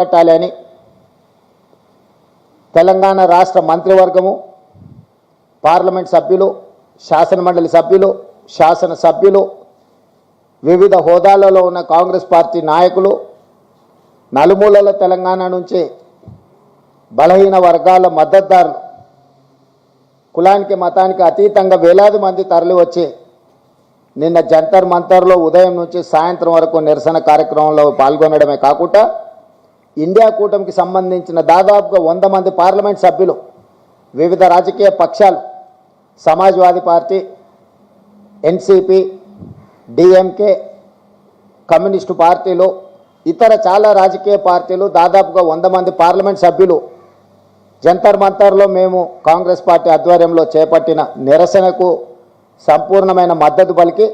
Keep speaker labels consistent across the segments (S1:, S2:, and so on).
S1: కట్టాలని తెలంగాణ రాష్ట్ర మంత్రివర్గము పార్లమెంట్ సభ్యులు శాసనమండలి సభ్యులు శాసన సభ్యులు వివిధ హోదాలలో ఉన్న కాంగ్రెస్ పార్టీ నాయకులు నలుమూలల తెలంగాణ నుంచి బలహీన వర్గాల మద్దతుదారులు కులానికి మతానికి అతీతంగా వేలాది మంది తరలివచ్చి నిన్న జంతర్ మంతర్లో ఉదయం నుంచి సాయంత్రం వరకు నిరసన కార్యక్రమంలో పాల్గొనడమే కాకుండా ఇండియా కూటమికి సంబంధించిన దాదాపుగా వంద మంది పార్లమెంట్ సభ్యులు వివిధ రాజకీయ పక్షాలు Samajwadi party NCP DMK communist పార్టీలు ఇతర చాలా రాజకీయ పార్టీలు దాదాపుగా వంద మంది పార్లమెంట్ సభ్యులు జంతర్ మంతర్లో మేము కాంగ్రెస్ పార్టీ ఆధ్వర్యంలో చేపట్టిన నిరసనకు సంపూర్ణమైన మద్దతు పలికి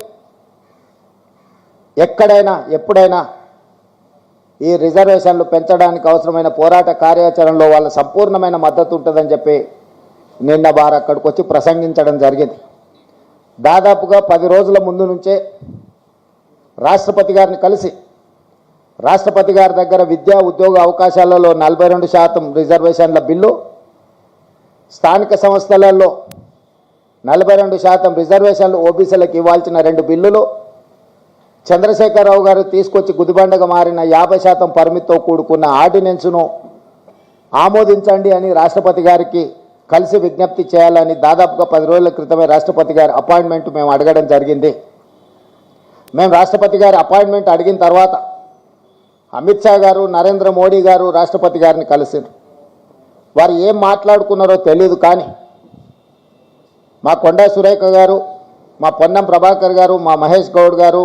S1: ఎక్కడైనా ఎప్పుడైనా ఈ రిజర్వేషన్లు పెంచడానికి అవసరమైన పోరాట కార్యాచరణలో వాళ్ళ సంపూర్ణమైన మద్దతు ఉంటుందని చెప్పి నిన్న వారు అక్కడికి వచ్చి ప్రసంగించడం జరిగింది. దాదాపుగా పది రోజుల ముందు నుంచే రాష్ట్రపతి గారిని కలిసి రాష్ట్రపతి గారి దగ్గర విద్యా ఉద్యోగ అవకాశాలలో నలభై రెండు శాతం రిజర్వేషన్ల బిల్లు స్థానిక సంస్థలలో నలభై రెండు శాతం రిజర్వేషన్లు ఓబీసీలకు ఇవ్వాల్సిన రెండు బిల్లులు చంద్రశేఖరరావు గారు తీసుకొచ్చి గుదిబండగా మారిన యాభై శాతం పరిమితితో కూడుకున్న ఆర్డినెన్స్ను ఆమోదించండి అని రాష్ట్రపతి గారికి కలిసి విజ్ఞప్తి చేయాలని దాదాపుగా పది రోజుల క్రితమే రాష్ట్రపతి గారి అపాయింట్మెంట్ మేము అడగడం జరిగింది. మేము రాష్ట్రపతి గారి అపాయింట్మెంట్ అడిగిన తర్వాత అమిత్ షా గారు నరేంద్ర మోడీ గారు రాష్ట్రపతి గారిని కలిసారు వారు ఏం మాట్లాడుకున్నారో తెలియదు కానీ మా కొండా సురేఖ గారు మా పొన్నం ప్రభాకర్ గారు మా మహేష్ గౌడ్ గారు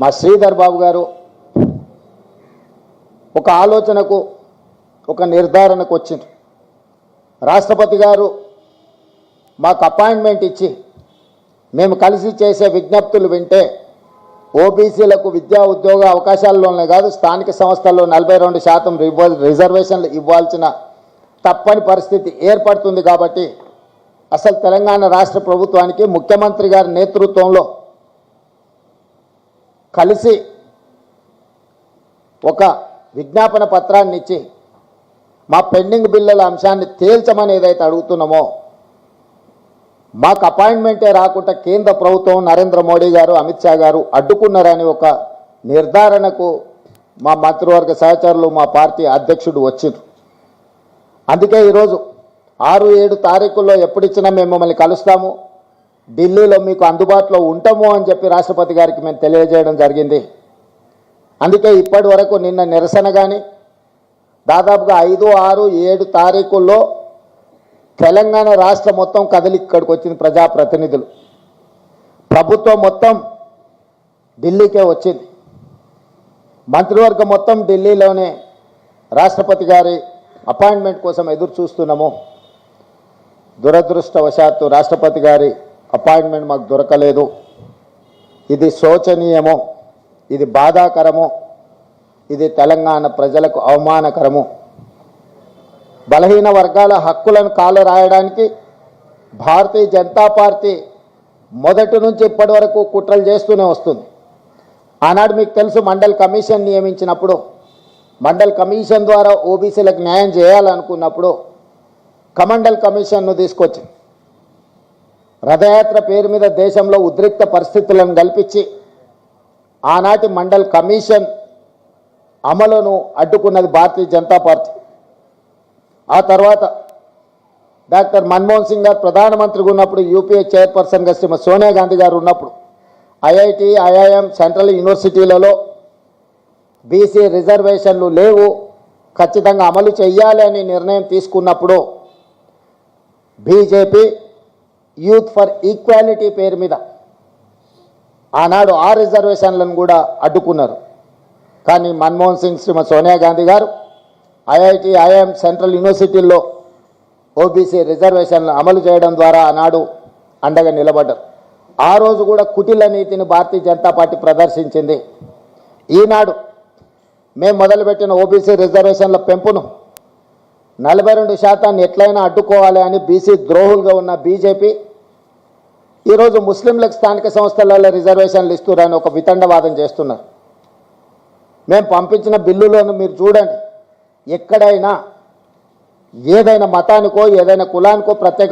S1: మా శ్రీధర్ బాబు గారు ఒక ఆలోచనకు ఒక నిర్ధారణకు వచ్చింది రాష్ట్రపతి గారు మాకు అపాయింట్మెంట్ ఇచ్చి మేము కలిసి చేసే విజ్ఞప్తులు వింటే ఓబీసీలకు విద్యా ఉద్యోగ అవకాశాల్లోనే కాదు స్థానిక సంస్థల్లో నలభై రెండు శాతం రిజర్వేషన్లు ఇవ్వాల్సిన తప్పని పరిస్థితి ఏర్పడుతుంది కాబట్టి అసలు తెలంగాణ రాష్ట్ర ప్రభుత్వానికి ముఖ్యమంత్రి గారి నేతృత్వంలో కలిసి ఒక విజ్ఞాపన పత్రాన్ని ఇచ్చి మా పెండింగ్ బిల్లుల అంశాన్ని తేల్చమని ఏదైతే అడుగుతున్నామో మాకు అపాయింట్మెంటే రాకుండా కేంద్ర ప్రభుత్వం నరేంద్ర మోడీ గారు అమిత్ షా గారు అడ్డుకున్నారని ఒక నిర్ధారణకు మా మంత్రివర్గ సహచరులు మా పార్టీ అధ్యక్షుడు వచ్చిండ్రు అందుకే ఈరోజు ఆరు ఏడు తారీఖుల్లో ఎప్పుడిచ్చినా మేము మిమ్మల్ని కలుస్తాము. ఢిల్లీలో మీకు అందుబాటులో ఉంటాము అని చెప్పి రాష్ట్రపతి గారికి మేము తెలియజేయడం జరిగింది. అందుకే ఇప్పటి వరకు నిన్న నిరసన కానీ దాదాపుగా ఐదు ఆరు ఏడు తారీఖుల్లో తెలంగాణ రాష్ట్రం మొత్తం కదిలి ఇక్కడికి వచ్చింది ప్రజాప్రతినిధులు. ప్రభుత్వం మొత్తం ఢిల్లీకే వచ్చింది. మంత్రివర్గం మొత్తం ఢిల్లీలోనే రాష్ట్రపతి గారి అపాయింట్మెంట్ కోసం ఎదురు చూస్తున్నాము. దురదృష్టవశాత్తు రాష్ట్రపతి గారి అపాయింట్మెంట్ మాకు దొరకలేదు. ఇది శోచనీయము ఇది బాధాకరము ఇది తెలంగాణ ప్రజలకు అవమానకరము. బలహీన వర్గాల హక్కులను కాలు రాయడానికి భారతీయ జనతా పార్టీ మొదటి నుంచి ఇప్పటి వరకు కుట్రలు చేస్తూనే వస్తుంది. ఆనాడు మీకు తెలుసు మండల్ కమిషన్ నియమించినప్పుడు మండల్ కమిషన్ ద్వారా ఓబీసీలకు న్యాయం చేయాలనుకున్నప్పుడు కమండల్ కమిషన్ను తీసుకొచ్చి. రథయాత్ర పేరు మీద దేశంలో ఉద్రిక్త పరిస్థితులను కల్పించి ఆనాటి మండల్ కమిషన్ అమలును అడ్డుకున్నది భారతీయ జనతా పార్టీ. ఆ తర్వాత డాక్టర్ మన్మోహన్ సింగ్ గారు ప్రధానమంత్రిగా ఉన్నప్పుడు యూపీఏ చైర్పర్సన్గా శ్రీమతి సోనియా గాంధీ గారు ఉన్నప్పుడు ఐఐటి ఐఐఎం సెంట్రల్ యూనివర్సిటీలలో బీసీ రిజర్వేషన్లు లేవు ఖచ్చితంగా అమలు చేయాలి అనే నిర్ణయం తీసుకున్నప్పుడు బీజేపీ యూత్ ఫర్ ఈక్వాలిటీ పేరు మీద. ఆనాడు ఆ రిజర్వేషన్లను కూడా అడ్డుకున్నారు. కానీ మన్మోహన్ సింగ్ శ్రీమతి సోనియా గాంధీ గారు ఐఐటి ఐఎం సెంట్రల్ యూనివర్సిటీల్లో ఓబీసీ రిజర్వేషన్లు అమలు చేయడం ద్వారా ఆనాడు అండగా నిలబడ్డారు. ఆ రోజు కూడా కుటిల నీతిని భారతీయ జనతా పార్టీ ప్రదర్శించింది. ఈనాడు మేము మొదలుపెట్టిన ఓబీసీ రిజర్వేషన్ల పెంపును నలభై రెండు శాతాన్ని ఎట్లయినా అడ్డుకోవాలి అని బీసీ ద్రోహులుగా ఉన్న బీజేపీ ఈరోజు ముస్లింలకు స్థానిక సంస్థలలో రిజర్వేషన్లు ఇస్తున్నారని ఒక వితండవాదం చేస్తున్నారు. మేము పంపించిన బిల్లులను మీరు చూడండి. ఎక్కడైనా ఏదైనా మతానికో ఏదైనా కులానికో ప్రత్యేక